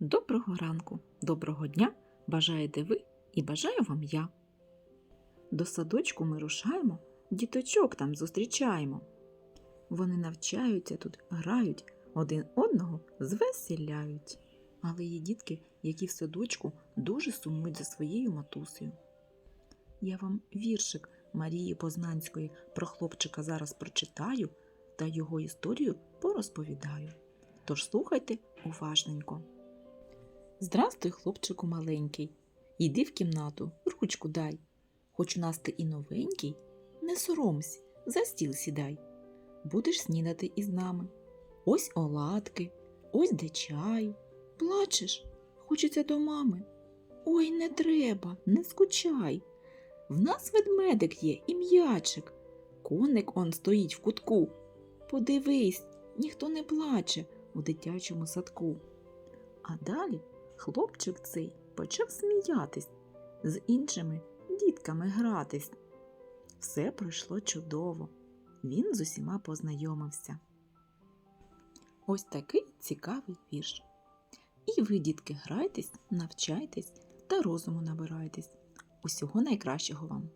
Доброго ранку, доброго дня бажаєте ви і бажаю вам я. До садочку ми рушаємо, діточок там зустрічаємо. Вони навчаються тут, грають, один одного звеселяють. Але є дітки, які в садочку дуже сумують за своєю матусею. Я вам віршик Марії Познанської про хлопчика зараз прочитаю та його історію порозповідаю. Тож слухайте уважненько. Здрастуй, хлопчику маленький, йди в кімнату, ручку дай. Хоч у нас ти і новенький, не соромсь, за стіл сідай. Будеш снідати із нами. Ось оладки, ось де чай. Плачеш, хочеться до мами. Ой, не треба, не скучай. В нас ведмедик є і м'ячик. Коник он стоїть в кутку. Подивись, ніхто не плаче у дитячому садку. А далі хлопчик цей почав сміятись, з іншими дітками гратись. Все пройшло чудово. Він з усіма познайомився. Ось такий цікавий вірш. І ви, дітки, грайтесь, навчайтесь та розуму набирайтесь. Усього найкращого вам!